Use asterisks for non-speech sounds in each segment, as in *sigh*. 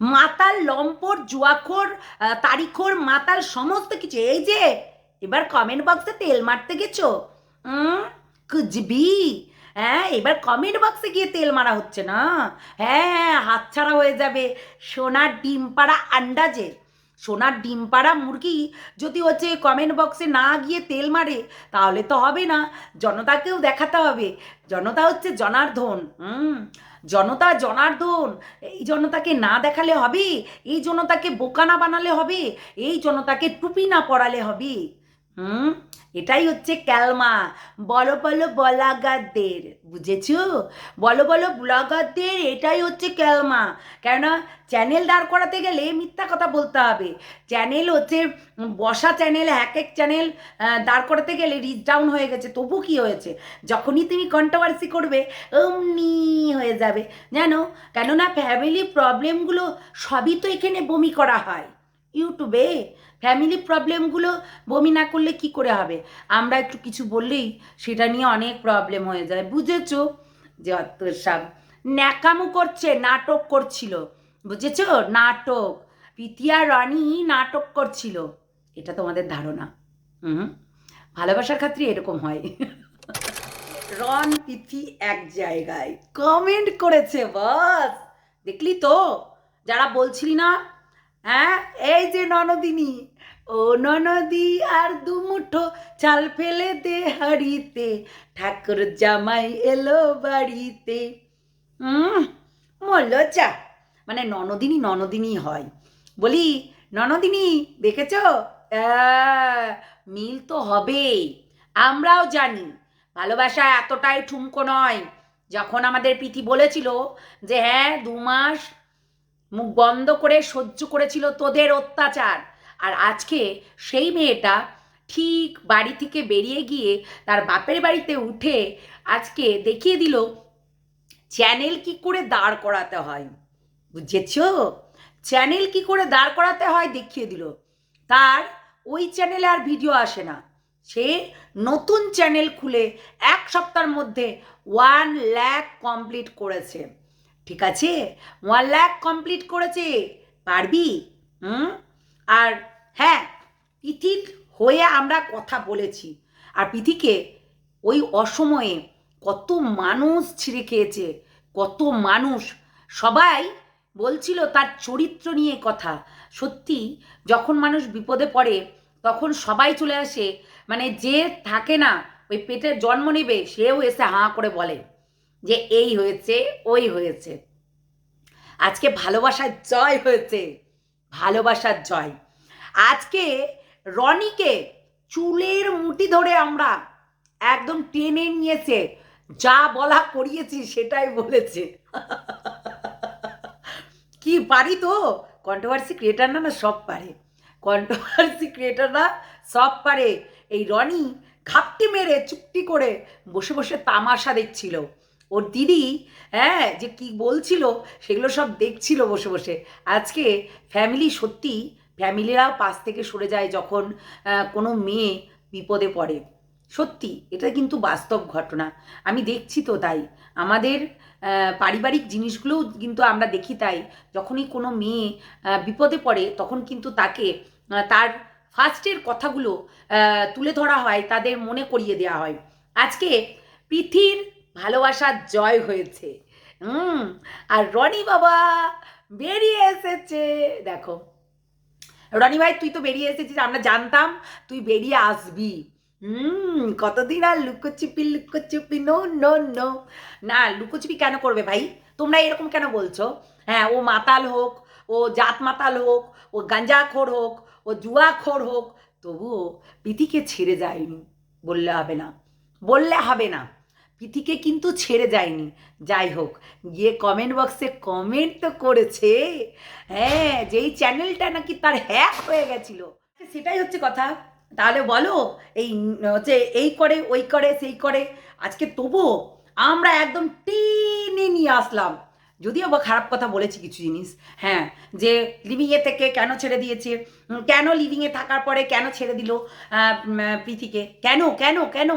মাতাল লম্পট, জুয়াখোর তারিখোর, মাতাল সমস্ত কিছু। এই যে, এবার কমেন্ট বক্সে তেল মারতে গেছো? কুজবি। হ্যাঁ এবার কমেন্ট বক্সে গিয়ে তেল মারা হচ্ছে না? হ্যাঁ হাতছাড়া হয়ে যাবে। সোনার ডিম পাড়া আন্দাজে। সোনার ডিম পাড়া মুরগি যদি হচ্ছে কমেন্ট বক্সে না গিয়ে তেল মারে, তাহলে তো হবে না। জনতাকেও দেখাতে হবে। জনতা হচ্ছে জনার্ধন হুম? জনতা জনার্দন। এই জনতাকে না দেখালে হবে? এই জনতাকে বোকা না বানালে হবে? এই জনতাকে টুপি না পরালে হবে? হুম? এটাই হচ্ছে ক্যালমা। বলো বলো বলাগারদের বুঝেছ? বলো বলো ব্লগারদের এটাই হচ্ছে ক্যালমা। কেননা চ্যানেল দাঁড় করাতে গেলে মিথ্যা কথা বলতে হবে। চ্যানেল হচ্ছে বসা চ্যানেল এক এক চ্যানেল দাঁড় করাতে গেলে রিচ ডাউন হয়ে গেছে। তবু কি হয়েছে? যখনই তুমি কন্ট্রোভার্সি করবে, অমনি হয়ে যাবে। জানো কেননা ফ্যামিলি প্রবলেমগুলো সবই তো এখানে বমি করা হয়। ইউটিউবে ফ্যামিলি প্রবলেমগুলো বমি না করলে কি করে হবে? আমরা একটু কিছু বললেই সেটা নিয়ে অনেক প্রবলেম হয়ে যায়। বুঝেছ? যে অত সব ন্যাকামো করছে, নাটক করছিল। বুঝেছ? নাটক। পিতিয়া রানী নাটক করছিল। এটা তোমাদের ধারণা। হুম? ভালোবাসার ক্ষেত্রে এরকম হয়। রন, তিথি এক জায়গায়। কমেন্ট করেছে, বস। দেখলি তো? যারা বলছিলি না হ্যাঁ? এই যে ননদিনী। ও ননদি আর দুমুঠো চাল ফেলে দে হাড়িতে। ঠাকুর জামাই এলো বাড়িতে। মল্লজা মানে ননদিনী ননদিনী হয়। বলি, ননদিনী, দেখেছ? মিল তো হবেই। আমরাও জানি, ভালোবাসা এতটাই ঠুমকো নয়। যখন আমাদের প্রীতি বলেছিল যে হ্যাঁ দু মাস মুখ বন্ধ করে সহ্য করেছিল তোদের অত্যাচার আর আজকে সেই মেয়েটা ঠিক বাড়ি থেকে বেরিয়ে গিয়ে তার বাপের বাড়িতে উঠে আজকে দেখিয়ে দিল, চ্যানেল কি করে দাঁড় করাতে হয়? বুঝেছ? চ্যানেল কি করে দাঁড় করাতে হয় দেখিয়ে দিল। তার ওই চ্যানেলে আর ভিডিও আসে না। সে নতুন চ্যানেল খুলে এক সপ্তাহের মধ্যে ওয়ান ল্যাক কমপ্লিট করেছে। ঠিক আছে? ওয়ান ল্যাক কমপ্লিট করেছে। পারবি? হুম? আর হ্যাঁ পিথির হয়ে আমরা কথা বলেছি। আর পিথিকে ওই অসময়ে কত মানুষ ছিঁড়ে খেয়েছে, কত মানুষ। সবাই বলছিল তার চরিত্র নিয়ে কথা। সত্যি, যখন মানুষ বিপদে পড়ে, তখন সবাই চলে আসে। মানে যে থাকে না, ওই পেটে জন্ম নেবে, সেও এসে হাঁ করে বলে যে, এই হয়েছে, ওই হয়েছে। আজকে ভালোবাসার জয় হয়েছে, ভালোবাসার জয়। আজকে রনিকে চুলের মুঠি ধরে আমরা একদম টেনে নিয়েছে, যা বলা করিয়েছি সেটাই বলেছে। কি পারি তো? কন্ট্রোভার্সি ক্রিয়েটার না না সব পারে। কন্ট্রোভার্সি ক্রিয়েটার না সব পারে। এই রনি ঘাপটি মেরে চুপটি করে বসে বসে তামাশা দেখছিল। ওর দিদি হ্যাঁ যে কি বলছিল সেগুলো সব দেখছিল বসে বসে। আজকে ফ্যামিলি সত্যি ফ্যামিলিরাও পাশ থেকে সরে যায় যখন কোনো মেয়ে বিপদে পড়ে। সত্যি, এটা কিন্তু বাস্তব ঘটনা। আমি দেখছি তো তাই। আমাদের পারিবারিক জিনিসগুলোও কিন্তু আমরা দেখি তাই। যখনই কোনো মেয়ে বিপদে পড়ে, তখন কিন্তু তাকে তার ফার্স্টের কথাগুলো তুলে ধরা হয়, তাদের মনে করিয়ে দেওয়া হয়। আজকে পৃথির ভালোবাসার জয় হয়েছে। হুম, আর রনি বাবা বেরিয়ে এসেছে। দেখো। রনি ভাই তুই তো বেরিয়ে এসেছিস, আমরা জানতাম, তুই বেরিয়ে আসবি। হুম, কতদিন আর লুকোচুপি লুকোচুপি নো নো নো না, লুকোচুপি কেন করবে ভাই? তোমরা এরকম কেন বলছো? হ্যাঁ ও মাতাল হোক, ও জাত মাতাল হোক, ও গাঞ্জা গাঞ্জাখোর হোক, ও জুয়া জুয়াখোর হোক, তবুও প্রীতিকে ছেড়ে যায়নি। বললে হবে না। বললে হবে না। প্রীতিকে কিন্তু ছেড়ে যায়নি। যাই হোক গিয়ে কমেন্ট বক্সে কমেন্ট তো করেছে। হ্যাঁ যেই চ্যানেলটা নাকি তার হ্যাক হয়ে গেছিল। সেটাই হচ্ছে কথা। তাহলে বলো এই হচ্ছে এই করে ওই করে সেই করে আজকে তবুও আমরা একদম টেনে নিয়ে আসলাম। যদিও বা খারাপ কথা বলেছি কিছু জিনিস। হ্যাঁ যে লিভিংয়ে থেকে কেন ছেড়ে দিয়েছে? কেন লিভিংয়ে থাকার পরে কেন ছেড়ে দিল উম, কেন কেন কেন?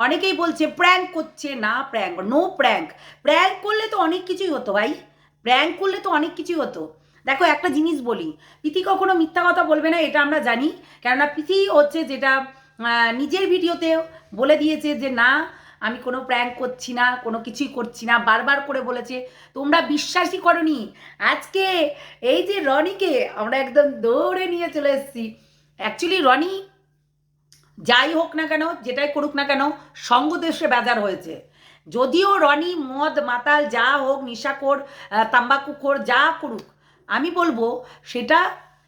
অনেকেই বলছে প্র্যাঙ্ক করছে। না প্র্যাঙ্ক নো প্র্যাঙ্ক প্র্যাঙ্ক করলে তো অনেক কিছুই হতো ভাই। প্র্যাঙ্ক করলে তো অনেক কিছুই হতো। দেখো, একটা জিনিস বলি, প্রীতি কখনো মিথ্যা কথা বলবে না, এটা আমরা জানি। কেননা প্রীতি হচ্ছে যেটা নিজের ভিডিওতে বলে দিয়েছে যে, না, আমি কোনো প্র্যাঙ্ক করছি না, কোনো কিছুই করছি না। বারবার করে বলেছে, তোমরা বিশ্বাসই করনি। আজকে এই যে রনিকে আমরা একদম দৌড়ে নিয়ে চলে এসেছি। অ্যাকচুয়ালি রনি যাই হোক না কেন, যেটাই করুক না কেন সঙ্গদেশে বেজার হয়েছে। যদিও রনি, মদ, মাতাল, যা হোক নিশাখোর তাম্বাকু তাম্বাকুখোর যা করুক, আমি বলব সেটা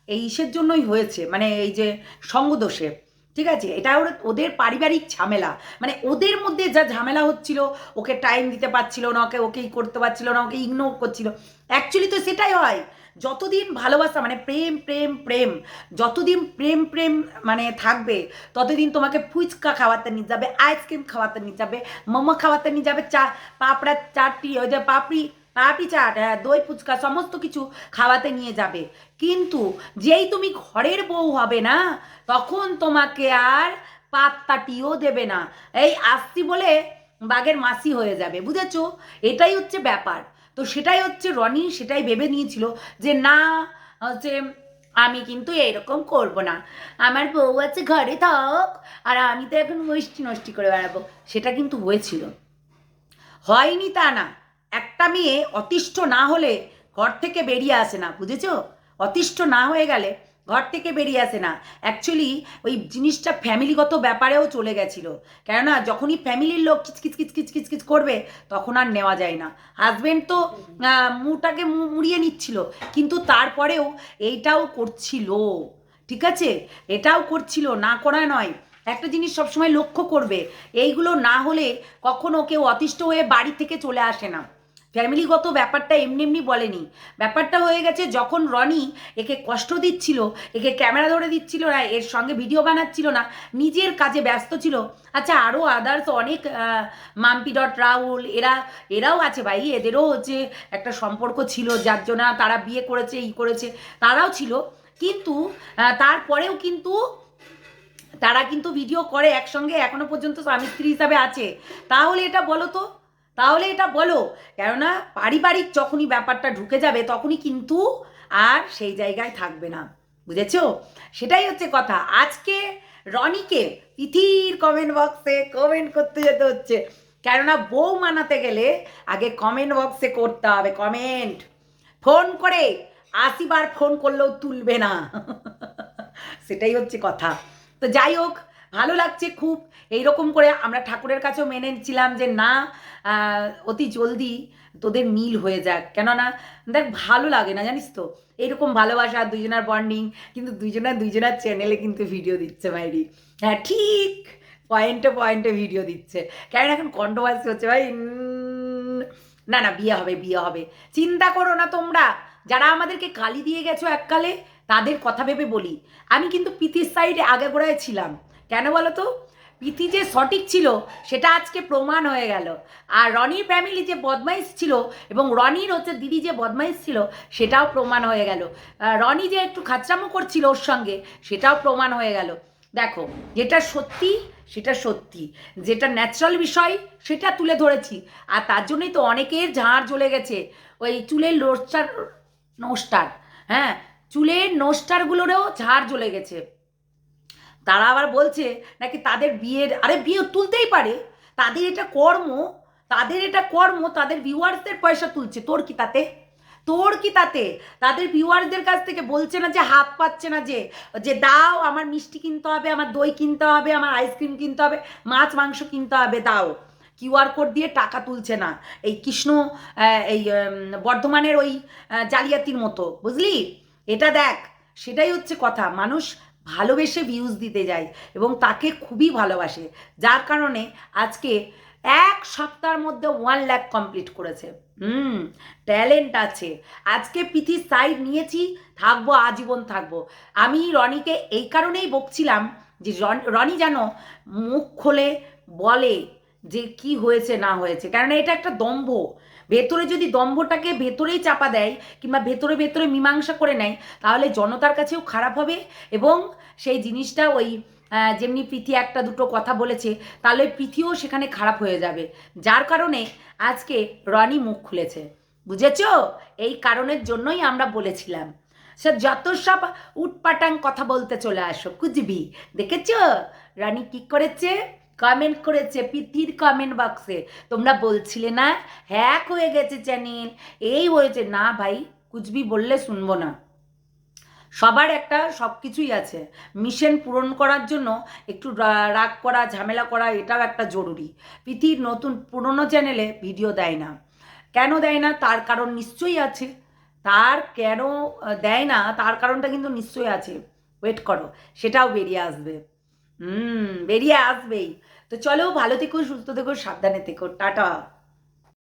এই ইসের জন্যই হয়েছে মানে এই যে সঙ্গদোষে ঠিক আছে? এটা ওর- ওদের পারিবারিক ঝামেলা। মানে ওদের মধ্যে যা ঝামেলা হচ্ছিল, ওকে টাইম দিতে পারছিল না, ওকে ওকে করতে পারছিল না, ওকে ইগনোর করছিল। অ্যাকচুয়ালি তো সেটাই হয়। যতদিন ভালোবাসা মানে প্রেম প্রেম প্রেম, যতদিন প্রেম প্রেম মানে থাকবে, ততদিন তোমাকে ফুচকা খাওয়াতে নিয়ে যাবে আইসক্রিম খাওয়াতে নিয়ে যাবে, মোমো খাওয়াতে নিয়ে যাবে, চা পাপড়া চাটটি ওই যে পাপড়ি পাপড়ি চাট হ্যাঁ দই ফুচকা, সমস্ত কিছু খাওয়াতে নিয়ে যাবে। কিন্তু যেই তুমি ঘরের বউ হবে না, তখন তোমাকে আর পাত্তাটিও দেবে না। এই আসছি বলে বাঘের মাসি হয়ে যাবে, বুঝেছ? এটাই হচ্ছে ব্যাপার। তো সেটাই হচ্ছে রনি, সেটাই ভেবে নিয়েছিল যে না, হচ্ছে আমি কিন্তু এরকম করব না। আমার বউ আছে ঘরে থাক, আর আমি তো এখন মিষ্টি নষ্টি করে বেড়াবো। সেটা কিন্তু হয়েছিল। হয়নি তা না। একটা মেয়ে অতিষ্ঠ না হলে ঘর থেকে বেরিয়ে আসে না, বুঝেছ? অতিষ্ঠ না হয়ে গেলে ঘর থেকে বেরিয়ে আসে না। অ্যাকচুয়ালি ওই জিনিসটা ফ্যামিলিগত ব্যাপারেও চলে গেছিল। কেননা, যখনই ফ্যামিলির লোক কিচকিচ কিচকিচ কিচকিচ করবে, তখন আর নেওয়া যায় না। হাজবেন্ড তো মুটাকে মুড়িয়ে নিচ্ছিল, কিন্তু তারপরেও এইটাও করছিল, ঠিক আছে? এটাও করছিল, না করা নয়। একটা জিনিস সবসময় লক্ষ্য করবে, এইগুলো না হলে কখনো কেউ অতিষ্ঠ হয়ে বাড়ি থেকে চলে আসে না। ফ্যামিলিগত ব্যাপারটা এমনি এমনি বলেনি। ব্যাপারটা হয়ে গেছে যখন রনি একে কষ্ট দিচ্ছিল, একে ক্যামেরা ধরে দিচ্ছিল না এর সঙ্গে ভিডিও বানাচ্ছিল না, নিজের কাজে ব্যস্ত ছিল। আচ্ছা আরও আদার্স অনেক মাম্পি ডট রাহুল, এরা, এরাও আছে ভাই, এদেরও হচ্ছে একটা সম্পর্ক ছিল, যার জন্য তারা বিয়ে করেছে, ই করেছে, তারাও ছিল। কিন্তু তারপরেও কিন্তু তারা কিন্তু ভিডিও করে একসঙ্গে, এখনও পর্যন্ত স্বামী স্ত্রী হিসাবে আছে। তাহলে এটা বলো তো তাহলে এটা বলো, কেননা পারিবারিক যখনই ব্যাপারটা ঢুকে যাবে তখনই কিন্তু আর সেই জায়গায় থাকবে না। বুঝেছ? সেটাই হচ্ছে কথা। আজকে রনিকে তিথির কমেন্ট বক্সে কমেন্ট করতে যেতে হচ্ছে। কেননা বউ মানাতে গেলে আগে কমেন্ট বক্সে করতে হবে কমেন্ট ফোন করে আশিবার ফোন করলেও তুলবে না। *laughs* সেটাই হচ্ছে কথা। তো যাই হোক ভালো লাগছে খুব। এইরকম করে আমরা ঠাকুরের কাছেও মেনে নিচ্ছিলাম যে না অতি জলদি তোদের মিল হয়ে যাক। কেননা দেখ, ভালো লাগে না, জানিস তো? এইরকম ভালোবাসা দুজনের বন্ডিং কিন্তু দুজনের দুজনের চ্যানেলে কিন্তু ভিডিও দিচ্ছে বাইরি হ্যাঁ ঠিক পয়েন্টে পয়েন্টে ভিডিও দিচ্ছে। কারণ এখন কন্ট্রোভার্সি হচ্ছে ভাই না না, বিয়ে হবে বিয়ে হবে। চিন্তা করো না তোমরা। যারা আমাদেরকে কালি দিয়ে গেছো এককালে, তাদের কথা ভেবে বলি। আমি কিন্তু পিথির সাইডে আগে গোড়ায় ছিলাম। কেন বলো তো? পিথি যে সঠিক ছিল, সেটা আজকে প্রমাণ হয়ে গেল। আর রনির ফ্যামিলি যে বদমাইশ ছিল এবং রনির হচ্ছে দিদি যে বদমাইশ ছিল, সেটাও প্রমাণ হয়ে গেল। রনি যে একটু খাচরামো করছিল ওর সঙ্গে, সেটাও প্রমাণ হয়ে গেল। দেখো, যেটা সত্যি, সেটা সত্যি। যেটা ন্যাচারাল বিষয়, সেটা তুলে ধরেছি। আর তার জন্যই তো অনেকের ঝাড় জ্বলে গেছে। ওই চুলের লোস্টার নোস্টার হ্যাঁ? চুলের নোস্টারগুলোরও ঝাড় জ্বলে গেছে। তারা আবার বলছে নাকি তাদের বিয়ের, আরে বিয়ে তুলতেই পারে। তাদের এটা কর্ম, তাদের এটা কর্ম, তাদের ভিউয়ার্সদের পয়সা তুলছে। তোর কি তাতে? তোর কি তাতে? তাদের ভিউয়ার্সদের কাছ থেকে বলছে না যে, হাত পাচ্ছে না যে যে দাও, আমার মিষ্টি কিনতে হবে, আমার দই কিনতে হবে, আমার আইসক্রিম কিনতে হবে, মাছ, মাংস কিনতে হবে, দাও। কিউআর কোড দিয়ে টাকা তুলছে না। এই কৃষ্ণ এই বর্ধমানের ওই জালিয়াতির মতো। বুঝলি? এটা দেখ, সেটাই হচ্ছে কথা। মানুষ ভালোবেসে ভিউজ দিতে যায় এবং তাকে খুবই ভালোবাসে। যার কারণে আজকে এক সপ্তাহের মধ্যে ওয়ান ল্যাক কমপ্লিট করেছে। হুম ট্যালেন্ট আছে। আজকে পিথির সাইড নিয়েছি, থাকব, আজীবন থাকব। আমি রনিকে এই কারণেই বকছিলাম যে, রন- রনি যেন মুখ খোলে, বলে যে কি হয়েছে, না হয়েছে। কারণ এটা একটা দম্ভ। ভেতরে যদি দম্ভটাকে ভেতরেই চাপা দেয় কিংবা ভেতরে ভেতরে মীমাংসা করে নেয়, তাহলে জনতার কাছেও খারাপ হবে এবং সেই জিনিসটা ওই যেমনি প্রীতি একটা দুটো কথা বলেছে, তাহলে প্রীতিও সেখানে খারাপ হয়ে যাবে। যার কারণে আজকে রনি মুখ খুলেছে। বুঝেছ? এই কারণের জন্যই আমরা বলেছিলাম। সে যত সব উটপাটাং কথা বলতে চলে আসো কুচবি দেখেছ? রানী কি করেছে? কমেন্ট করেছে পিথির কমেন্ট বক্সে তোমরা বলছিলে না হ্যাক হয়ে গেছে চ্যানেল। এই হয়েছে। না ভাই, কুচবি বললে শুনব না। সবার একটা সব কিছুই আছে। মিশন পূরণ করার জন্য একটু রাগ করা, ঝামেলা করা, এটাও একটা জরুরি। পৃথিবীর নতুন পুরনো চ্যানেলে ভিডিও দেয় না। কেন দেয় না? তার কারণ নিশ্চয়ই আছে। তার কেন, দেয় না? তার কারণটা কিন্তু নিশ্চয়ই আছে। ওয়েট করো, সেটাও বেরিয়ে আসবে। হুম বেরিয়ে আসবেই। তো চলো ভালো থেকো সুস্থ থেকো সাবধানে থেকো। টাটা।